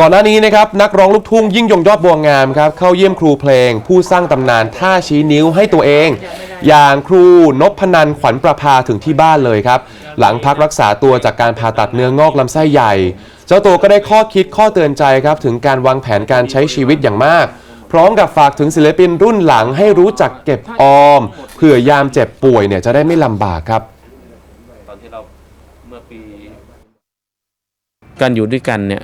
ก่อนหน้านี้นะครับนักร้องลูกทุ่งยิ่งยงยอดบัวงามครับเข้าเยี่ยมครูเพลง ผู้สร้างตำนานท่าชี้นิ้วให้ตัวเอง อย่างครูนพนันขวัญประภาถึงที่บ้านเลยครับ หลังพักรักษาตัวจากการผ่าตัดเนื้องอกลำไส้ใหญ่ เจ้าตัวก็ได้ข้อคิดข้อเตือนใจครับถึงการวางแผนการใช้ชีวิตอย่างมาก พร้อมกับฝากถึงศิลปินรุ่นหลังให้รู้จักเก็บออมเผื่อยามเจ็บป่วยเนี่ยจะได้ไม่ลำบากครับ ตอนที่เราเมื่อปี การอยู่ด้วยกันเนี่ย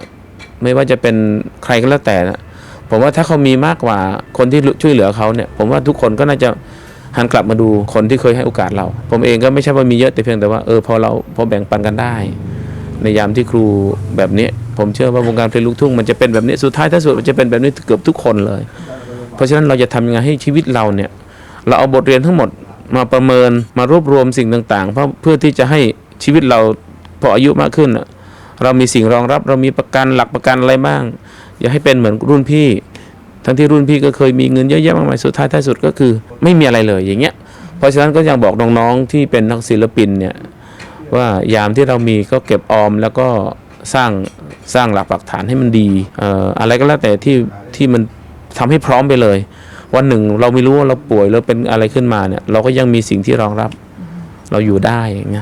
ไม่ว่าจะเป็นใครก็แล้วแต่นะผมว่าถ้าเขามีมากกว่าคนที่ช่วยเหลือเขาเนี่ย ผมว่าทุกคนก็น่าจะหันกลับมาดูคนที่เคยให้โอกาสเรา ผมเองก็ไม่ใช่ว่ามีเยอะแต่เพียงแต่ว่าเออพอเราพอแบ่งปันกันได้ ในยามที่ครูแบบนี้ ผมเชื่อว่าวงการเพลงลูกทุ่งมันจะเป็นแบบนี้สุดท้ายถ้าสุดมันจะเป็นแบบนี้เกือบทุกคนเลย เพราะฉะนั้นเราจะทำยังไงให้ชีวิตเราเนี่ย เราเอาบทเรียนทั้งหมดมาประเมินมารวบรวมสิ่งต่างๆ เพราะเพื่อที่จะให้ชีวิตเราพออายุมากขึ้นน่ะ เรามีสิ่งรองรับ เรามีประกันหลักประกันอะไรบ้าง อย่าให้เป็นเหมือนรุ่นพี่ ทั้งที่รุ่นพี่ก็เคยมีเงินเยอะแยะมากมายสุดท้ายท้ายสุดก็คือ ไม่มีอะไรเลยอย่างเงี้ย เพราะฉะนั้นก็ยังบอกน้องๆที่เป็นนักศิลปินเนี่ยว่ายามที่เรามีก็เก็บออมแล้วก็สร้างสร้างหลักปักฐานให้มันดีอออะไรก็แล้วแต่ที่ที่มันทำให้พร้อมไปเลย วันหนึ่งเราไม่รู้ว่าเราป่วยเราเป็นอะไรขึ้นมาเนี่ย เราก็ยังมีสิ่งที่รองรับ เราอยู่ได้อย่างเงี้ย